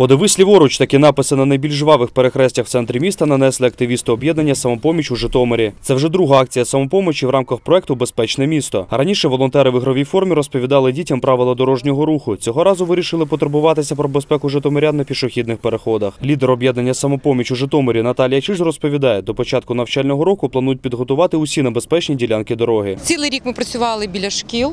Подивись ліворуч, такі написи на найбільш жвавих перехрестях в центрі міста нанесли активісти об'єднання «Самопоміч» у Житомирі. Це вже друга акція самопомочі в рамках проекту Безпечне місто. Раніше волонтери в ігровій формі розповідали дітям правила дорожнього руху. Цього разу вирішили потурбуватися про безпеку житомирян на пішохідних переходах. Лідер об'єднання «Самопоміч» у Житомирі Наталія Чиж розповідає, до початку навчального року планують підготувати усі небезпечні ділянки дороги. Цілий рік ми працювали біля шкіл,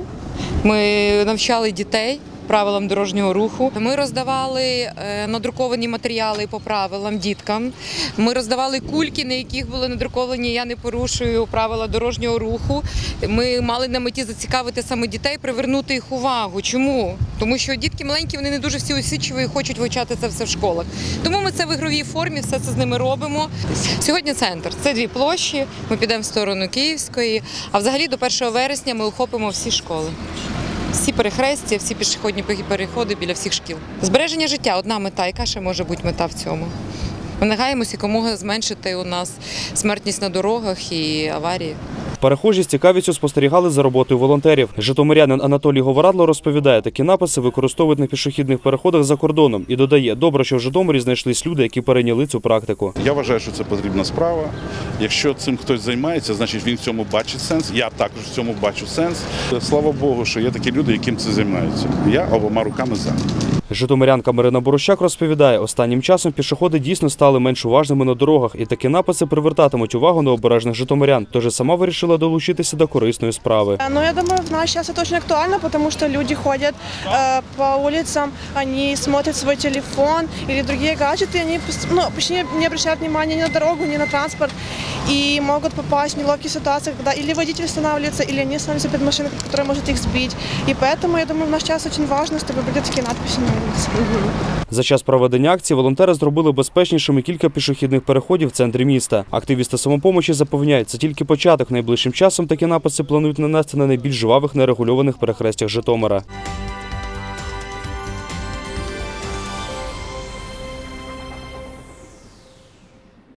ми навчали дітей. Правилам дорожнього руху ми роздавали е, надруковані матеріали по правилам діткам. Ми роздавали кульки, на яких були надруковані Я не порушую правила дорожнього руху. Ми мали на меті зацікавити саме дітей, привернути їх увагу. Чому? Тому що дітки маленькі, вони не дуже всі усидчиві і хочуть вивчати це все в школах. Тому ми це в ігровій формі, все це з ними робимо. Сьогодні центр це дві площі. Ми підемо в сторону Київської. А взагалі до 1 вересня ми охопимо всі школи. Всі перехрестя, всі пішохідні переходи біля всіх шкіл. Збереження життя одна мета. Яка ще може бути мета в цьому? Ми намагаємося якомога зменшити у нас смертність на дорогах і аварії. Перехожі з цікавістю спостерігали за роботою волонтерів. Житомирянин Анатолій Говорадло розповідає, такі написи використовують на пішохідних переходах за кордоном і додає, добре, що в Житомирі знайшлись люди, які перейняли цю практику. Я вважаю, що це потрібна справа. Якщо цим хтось займається, значить він в цьому бачить сенс. Я також в цьому бачу сенс. Слава Богу, що є такі люди, яким це займаються. Я обома руками за. Житомирянка Марина Борощак розповідає, останнім часом пішоходи дійсно стали менш уважними на дорогах, і такі написи привертатимуть увагу необережних житомирян. Тож і сама вирішила долучитися до корисної справи. Ну, я думаю, в наш час это очень актуально, потому что люди ходят э, по улицам, они смотрят свой телефон или другие гаджеты, они пос- ну, почти не обращают внимания ни на дорогу, ни на транспорт, и могут попасть в неловкие ситуации, когда или водитель останавливается, или они останавливаются перед машиной, которая может их сбить. И поэтому, я думаю, в наш час очень важно, чтобы были такие надписи на улице. За час проведення акції волонтери зробили безпечнішими кілька пішохідних переходів в центрі міста. Активісти самопомочі запевняють, це тільки початок. Найближчим часом такі написи планують нанести на найбільш жвавих нерегульованих перехрестях Житомира.